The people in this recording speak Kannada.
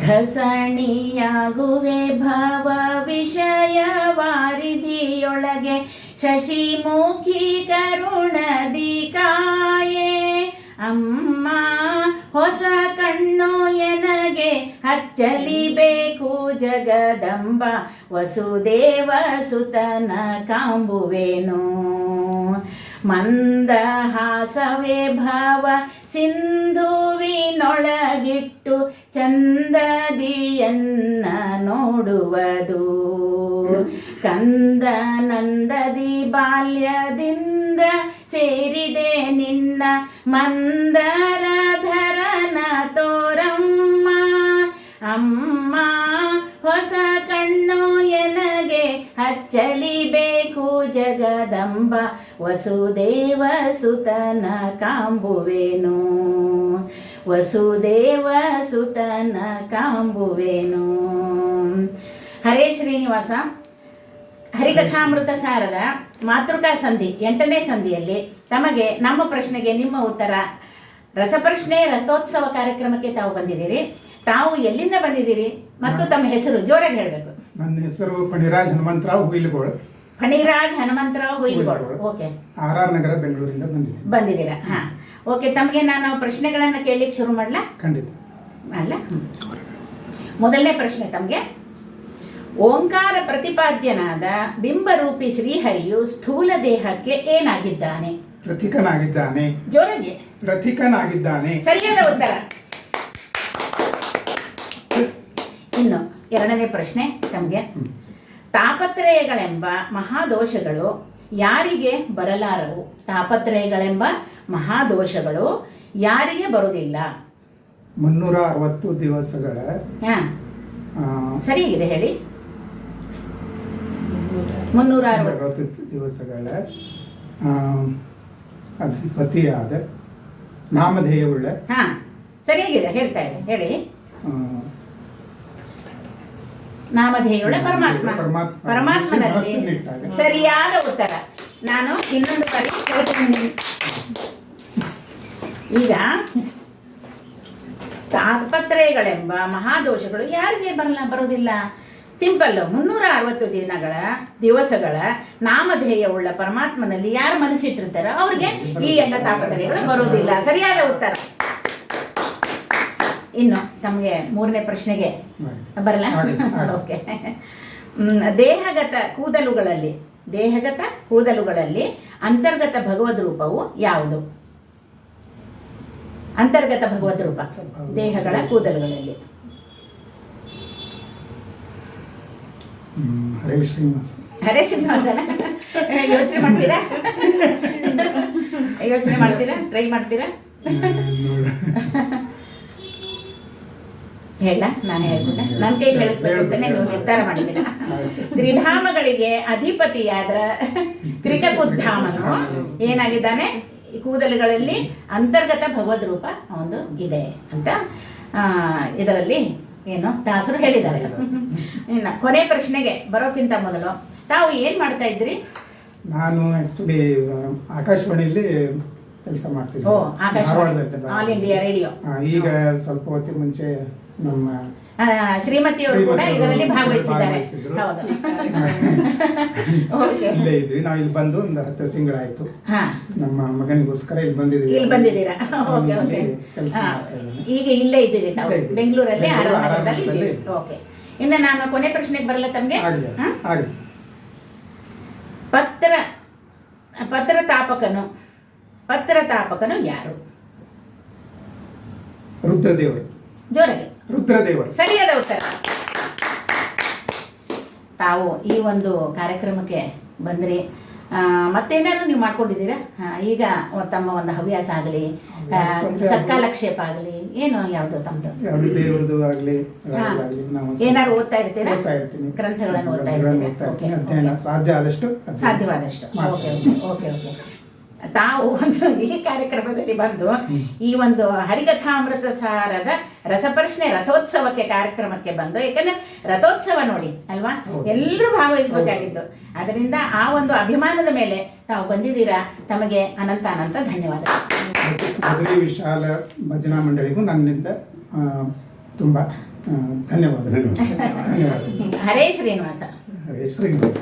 ಘಸಣಿಯಾಗುವೆ ಭಾವ ವಿಷಯ ವಾರಿದಿಯೊಳಗೆ ಶಶಿಮುಖಿ ಕರುಣದಿ ಕಾಯೆ. ಅಮ್ಮ, ಹೊಸ ಕಣ್ಣು ಎನಗೆ ಹಚ್ಚಲಿಬೇಕು ಜಗದಂಬ ವಸುದೇವ ಸುತನ ಕಾಂಬುವೆನು. ಮಂದಹಾಸವೇ ಭಾವ ಸಿಂಧುವಿನೊಳಗಿಟ್ಟು ಚಂದದಿಯನ್ನ ನೋಡುವುದು. ಕಂದನಂದದಿ ಬಾಲ್ಯದಿಂದ ಸೇರಿದೆ ನಿನ್ನ ಮಂದರಧರನ ಹಚ್ಚಲಿಬೇಕು ಜಗದಂಬ ವಸುದೇವ ಸುತನ ಕಾಂಬುವೆನು. ವಸುದೇವ ಸುತನ ಕಾಂಬುವೆನು. ಹರೇ ಶ್ರೀನಿವಾಸ. ಹರಿಕಥಾಮೃತ ಸಾರದ ಮಾತೃಕಾ ಸಂಧಿ, ಎಂಟನೇ ಸಂಧಿಯಲ್ಲಿ ತಮಗೆ ನಮ್ಮ ಪ್ರಶ್ನೆಗೆ ನಿಮ್ಮ ಉತ್ತರ. ರಸಪ್ರಶ್ನೆ ರಥೋತ್ಸವ ಕಾರ್ಯಕ್ರಮಕ್ಕೆ ತಾವು ಬಂದಿದ್ದೀರಿ. ತಾವು ಎಲ್ಲಿಂದ ಬಂದಿದ್ದೀರಿ ಮತ್ತು ತಮ್ಮ ಹೆಸರು ಜೋರಾಗಿ ಹೇಳಬೇಕು. ನನ್ನ ಹೆಸರು Phaniraj Hanumantharao Huilgol. Phaniraj Hanumantharao Huilgol. Okay. R R Nagar ಬೆಂಗಳೂರಿಂದ ಬಂದಿದ್ದೀನಿ. ಬಂದಿದ್ದೀರಾ? ಹಾಂ. ಓಕೆ ತಮಗೆ ನಾನು ಪ್ರಶ್ನೆಗಳನ್ನು ಕೇಳಲಿಕ್ಕೆ ಶುರು ಮಾಡಲಾ? ಖಂಡಿತ. ಅಲ್ಲ ಮೊದಲನೇ ಪ್ರಶ್ನೆ ತಮಗೆ. ಓಂಕಾರ ಪ್ರತಿಪಾದ್ಯನಾದ ಬಿಂಬರೂಪಿ ಶ್ರೀಹರಿಯು ಸ್ಥೂಲ ದೇಹಕ್ಕೆ ಏನಾಗಿದ್ದಾನೆ? ರಥಿಕನಾಗಿದ್ದಾನೆ. ಜೋರಾಗಿ. ರಥಿಕನಾಗಿದ್ದಾನೆ. ಸರಿಯಾದ ಉತ್ತರ. ಎರಡನೇ ಪ್ರಶ್ನೆ ತಮಗೆ. ತಾಪತ್ರಯಗಳೆಂಬ ಮಹಾದೋಷಗಳು ಯಾರಿಗೆ ಬರಲಾರವು? ತಾಪತ್ರಯಗಳೆಂಬ ಮಹಾದೋಷಗಳು ಯಾರಿಗೆ ಬರುವುದಿಲ್ಲ? ಮುನ್ನೂರ ಅರವತ್ತು ದಿವಸಗಳ ಸರಿ ಇದೆ ಸರಿಯಾಗಿದೆ ಹೇಳಿ. ಮುನ್ನೂರ ಅರವತ್ತು. ದಿವಸಗಳ ಅಧಿಪತಿಯಾದ ನಾಮಧೇಯವುಳ್ಳ ಹಾ. ಸರಿಯಾಗಿದೆ ಹೇಳ್ತಾ ಇದೆ ಹೇಳಿ. ಆ, ನಾಮಧೇಯುಳ್ಳ ಪರಮಾತ್ಮ. ಪರಮಾತ್ಮ. ಪರಮಾತ್ಮನಲ್ಲಿ. ಸರಿಯಾದ ಉತ್ತರ. ನಾನು ಇನ್ನೊಂದು ಕಡೆ ಕೇಳ್ತೀನಿ ಈಗ ತಾತ್ಪತ್ರಯಗಳೆಂಬ ಮಹಾದೋಷಗಳು ಯಾರಿಗೆ ಬರಲ್ಲ ಬರೋದಿಲ್ಲ ಸಿಂಪಲ್ ಮುನ್ನೂರ ಅರವತ್ತು ದಿನಗಳ ದಿವಸಗಳ ನಾಮಧೇಯವುಳ್ಳ ಪರಮಾತ್ಮನಲ್ಲಿ ಯಾರು ಮನಸ್ಸಿಟ್ಟಿರ್ತಾರೋ ಅವ್ರಿಗೆ ಈ ಎಲ್ಲ ತಾಪತ್ರಯಗಳು ಬರೋದಿಲ್ಲ ಸರಿಯಾದ ಉತ್ತರ. ಇನ್ನು ತಮಗೆ ಮೂರನೇ ಪ್ರಶ್ನೆಗೆ ಬರಲ್ಲ. ಓಕೆ ದೇಹಗತ ಕೂದಲುಗಳಲ್ಲಿ ದೇಹಗತ ಕೂದಲುಗಳಲ್ಲಿ ಅಂತರ್ಗತ ಭಗವದ್ ರೂಪವು ಯಾವುದು? ಅಂತರ್ಗತ ಭಗವದ್ ರೂಪ ದೇಹಗಳ ಕೂದಲುಗಳಲ್ಲಿ. ಹರೇ ಶ್ರೀನಿವಾಸ. ಹರೇ ಶ್ರೀನಿವಾಸನ ಯೋಚನೆ ಮಾಡ್ತೀರಾ? ಯೋಚನೆ ಮಾಡ್ತೀರಾ? ಟ್ರೈ ಮಾಡ್ತೀರಾ. ಹೇಳ ನಾನು ಹೇಳ್ಬಿಟ್ಟೆ ನನ್ನ ಕೈ ಕೇಳಿಸ್ಬೇಕು ಅಂತಾನೆ ನೀವು ನಿರ್ಧಾರ ಮಾಡಿದ್ದೀರ? ತ್ರಿಧಾಮಗಳಿಗೆ ಅಧಿಪತಿಯಾದ ತ್ರಿಕುದ್ಧಾಮನು ಏನಾಗಿದ್ದಾನೆ? ಕೂದಲುಗಳಲ್ಲಿ ಅಂತರ್ಗತ ಭಗವದ್ ರೂಪ ಒಂದು ಇದೆ ಅಂತ ಇದರಲ್ಲಿ ಏನು ದಾಸರು ಹೇಳಿದ್ದಾರೆ. ಇನ್ನು ಕೊನೆ ಪ್ರಶ್ನೆಗೆ ಬರೋಕ್ಕಿಂತ ಮೊದಲು ತಾವು ಏನು ಮಾಡ್ತಾ ಇದ್ರಿ ನಾನು ಆಕ್ಚುಲಿ ಆಕಾಶವಾಣಿಯಲ್ಲಿ ಕೆಲಸ ಮಾಡ್ತೀನಿ ಆಲ್ ಇಂಡಿಯಾ ರೇಡಿಯೋ ಈಗ ಸ್ವಲ್ಪ ಹೊತ್ತಿನ ಮುಂಚೆ ನಮ್ಮ ಶ್ರೀಮತಿಯವರು ಕೂಡ ಇದರಲ್ಲಿ ಭಾಗವಹಿಸಿದ್ದಾರೆ. ಹೌದು. ಇಲ್ಲೇ ಇದ್ವಿ. ನಾವು ಇಲ್ಲಿ ಬಂದು ಒಂದು ಹತ್ತು ತಿಂಗಳಾಯ್ತು. ನಮ್ಮ ಮಗನಿಗೋಸ್ಕರ ಇಲ್ಲಿ ಬಂದಿದ್ದೀವಿ. ಇಲ್ಲಿ ಬಂದಿದ್ದೀರಾ? Okay okay. ಈಗ ಇಲ್ಲೇ ಇದ್ದೀರಿ ತಾವು? ಬೆಂಗಳೂರಲ್ಲಿ ಬೆಂಗಳೂರು ಆರಾಮದಲ್ಲಿ ಇದ್ದೀವಿ ಓಕೆ. ಇನ್ನು ನಾನು ಕೊನೆ ಪ್ರಶ್ನೆಗೆ ಬರಲ್ಲ ತಮಗೆ? ಪತ್ರ ಪತ್ರ ತಾಪಕನು ಪತ್ರ ತಾಪಕನು ಯಾರು? ರುದ್ರದೇವರು. ಜೋರಾಗಿ. ರುದ್ರದೇವರು. ಸರಿಯಾದ ಉತ್ತರ. ತಾವು ಈ ಒಂದು ಕಾರ್ಯಕ್ರಮಕ್ಕೆ ಬಂದ್ರಿ. ಮತ್ತೇನಾದ್ರು ನೀವು ಮಾಡ್ಕೊಂಡಿದ್ದೀರಾ? ಈಗ ತಮ್ಮ ಒಂದು ಹವ್ಯಾಸ ಆಗಲಿ ಸಕಾಲಕ್ಷೇಪ ಸತ್ಕಾಲಕ್ಷೇಪ ಆಗಲಿ ಏನು ಯಾವುದು ತಮ್ಮದು ಆಗಲಿ ಏನಾದ್ರು ಓದ್ತಾ ಇರ್ತೀರಾ? ಓದ್ತಾ ಇರ್ತೀನಿ. ಗ್ರಂಥಗಳನ್ನು ಓದ್ತಾ ಇರ್ತೀರಾ? ಓದ್ತಾ ಇರ್ತೀನಿ. ಓಕೆ, ಅಧ್ಯಯನ ಸಾಧ್ಯ ಆದಷ್ಟು ಅಧ್ಯಯನ ಸಾಧ್ಯವಾದಷ್ಟು. Okay okay okay okay. ತಾವು ಒಂದು ಈ ಕಾರ್ಯಕ್ರಮದಲ್ಲಿ ಬಂದು ಈ ಒಂದು ಹರಿಕಥಾಮೃತ ಸಾರದ ರಸಪ್ರಶ್ನೆ ರಥೋತ್ಸವಕ್ಕೆ ಕಾರ್ಯಕ್ರಮಕ್ಕೆ ಬಂದು ಯಾಕಂದ್ರೆ ರಥೋತ್ಸವ ನೋಡಿ ಅಲ್ವಾ? ಎಲ್ಲರೂ ಭಾಗವಹಿಸಬೇಕಾಗಿತ್ತು. ಅದರಿಂದ ಆ ಒಂದು ಅಭಿಮಾನದ ಮೇಲೆ ತಾವು ಬಂದಿದ್ದೀರಾ? ತಮಗೆ ಅನಂತ ಅನಂತ ಧನ್ಯವಾದ ವಿಶಾಲ ಭಜನಾ ಮಂಡಳಿಗೂ ನನ್ನಿಂದ ತುಂಬಾ ಧನ್ಯವಾದ ಹರೇ ಶ್ರೀನಿವಾಸ. ಹರೇ ಶ್ರೀನಿವಾಸ.